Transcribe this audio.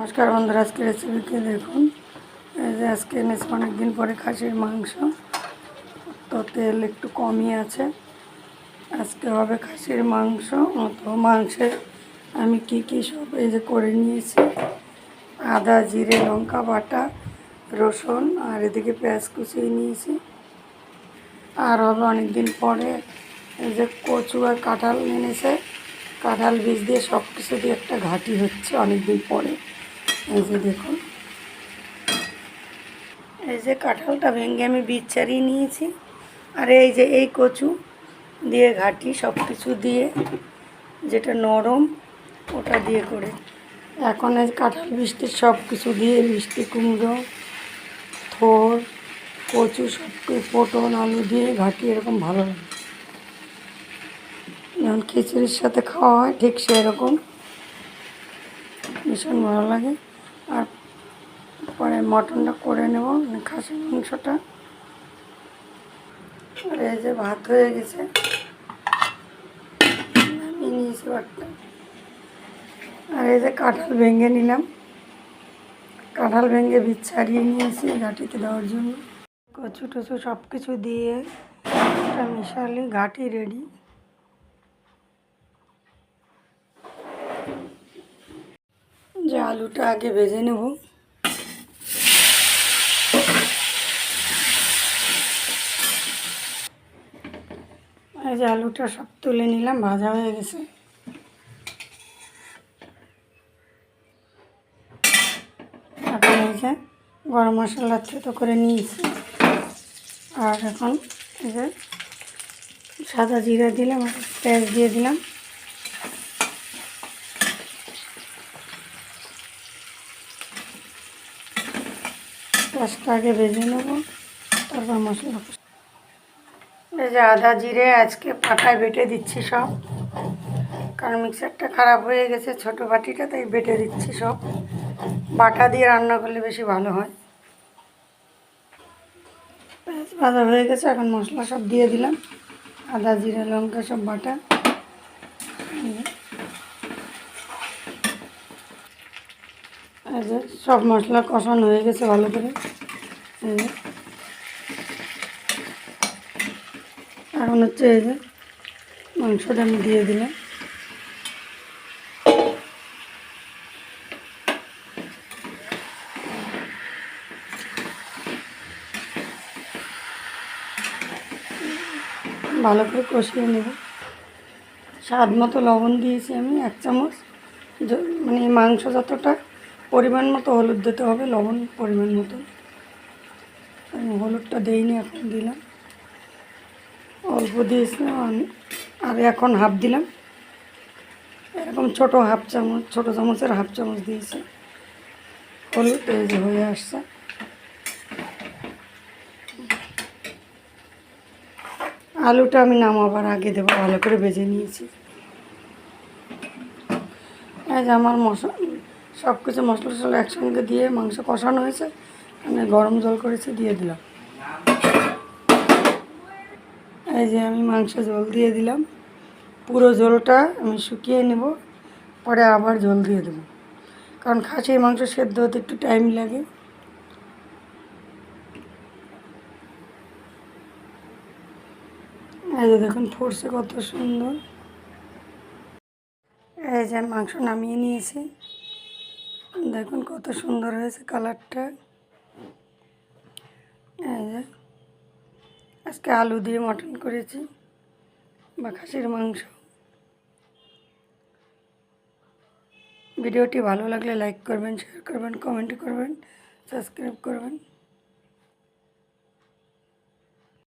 নমস্কার বন্ধুরা আজকে রেসিপিকে দেখুন। এই যে আজকে এনেছি অনেকদিন পরে খাসির মাংস, তো তেল একটু কমই আছে। আজকে হবে খাসির মাংস, তো মাংসের আমি কি কি সব এই যে করে নিয়েছি। আদা, জিরে, লঙ্কা, বাটা, রসুন, আর এদিকে পেঁয়াজ কুচিয়ে নিয়েছি। আর হবে অনেকদিন পরে এই যে কচু আর কাঁঠাল এনেছে। কাঁঠাল বীজ দিয়ে সব কিছু দিয়ে একটা ঘাটি হচ্ছে অনেকদিন পরে। এই যে দেখুন। এই যে কাঁঠালটা ভেঙে আমি বীজ ছাড়িয়ে নিয়েছি। আর এই যে এই কচু দিয়ে ঘাটি সব কিছু দিয়ে যেটা নরম, ওটা দিয়ে করে। এখন এই কাঁঠাল বৃষ্টির সব কিছু দিয়ে মিষ্টি কুমড়ো, থোর, কচু সব পটল, আলু দিয়ে ঘাটি এরকম ভালো লাগে। যেমন খিচুড়ির সাথে খাওয়া হয় ঠিক সেরকম। ভীষণ ভালো লাগে। আর পরে মটনটা করে নেব মানে খাসির মাংসটা। আর এই যে ভাত হয়ে গেছে, নামিয়ে নিয়েছি ভাতটা। আর এই যে কাঁঠাল ভেঙে নিলাম। কাঁঠাল ভেঙে বীজ ছাড়িয়ে নিয়েছি ঘাটিতে দেওয়ার জন্য। কচু টচু সব কিছু দিয়ে মিশালি ঘাটি রেডি। যে আলুটা আগে ভেজে নেব। এই যে আলুটা সব তুলে নিলাম, ভাজা হয়ে গেছে। এখন এই যে গরম মশলা থেতো করে নিয়েছি। আর এখন এই যে সাদা জিরা দিলাম, আর পেঁয়াজ দিয়ে দিলাম। পেঁয়াজটা আগে ভেজে নেব তারপর মশলা এই যে আদা জিরে আজকে পাটায় বেটে দিচ্ছি সব। কারণ মিক্সারটা খারাপ হয়ে গেছে ছোটো বাটিটা তাই বেটে দিচ্ছি সব। বাটা দিয়ে রান্না করলে বেশি ভালো হয়। পেঁয়াজ ভাজা হয়ে গেছে এখন মশলা সব দিয়ে দিলাম। আদা জিরে লঙ্কা সব বাটা। যে সব মশলা কষানো হয়ে গেছে ভালো করে। এখন হচ্ছে এই যে মাংসটা আমি দিয়ে দিলাম। ভালো করে কষিয়ে নেব। স্বাদ মতো লবণ দিয়েছি আমি, এক চামচ। মানে মাংস যতটা পরিমাণ মতো হলুদ দিতে হবে, লবণ পরিমাণ মতো। আমি হলুদটা দেইনি, এখন দিলাম। অল্প দিয়েছিলাম আমি আর এখন হাফ দিলাম। এরকম ছোট হাফ চামচ, ছোট চামচের হাফ চামচ দিয়েছি। হলুদ এই যে হয়ে আসছে। আলুটা আমি নামাবার আগে দেবো, ভালো করে ভেজে নিয়েছি। এই যে আমার মশলা সব কিছু মশলা টশলা একসঙ্গে দিয়ে মাংস কষানো হয়েছে। আমি গরম জল করেছি, দিয়ে দিলাম। এই যে আমি মাংস জল দিয়ে দিলাম। পুরো জলটা আমি শুকিয়ে নেব, পরে আবার জল দিয়ে দেবো। কারণ খাসির মাংস সেদ্ধ হতে একটু টাইম লাগে। এই যে দেখুন, ফুটছে কত সুন্দর। এই যে মাংস নামিয়ে নিয়েছি। দেখুন কত সুন্দর হয়েছে কালারটা। এই যে, আজকে আলু দিয়ে মটন করেছি বা খাসির মাংস। ভিডিওটি ভালো লাগলে লাইক করবেন শেয়ার করবেন কমেন্ট করবেন সাবস্ক্রাইব করবেন।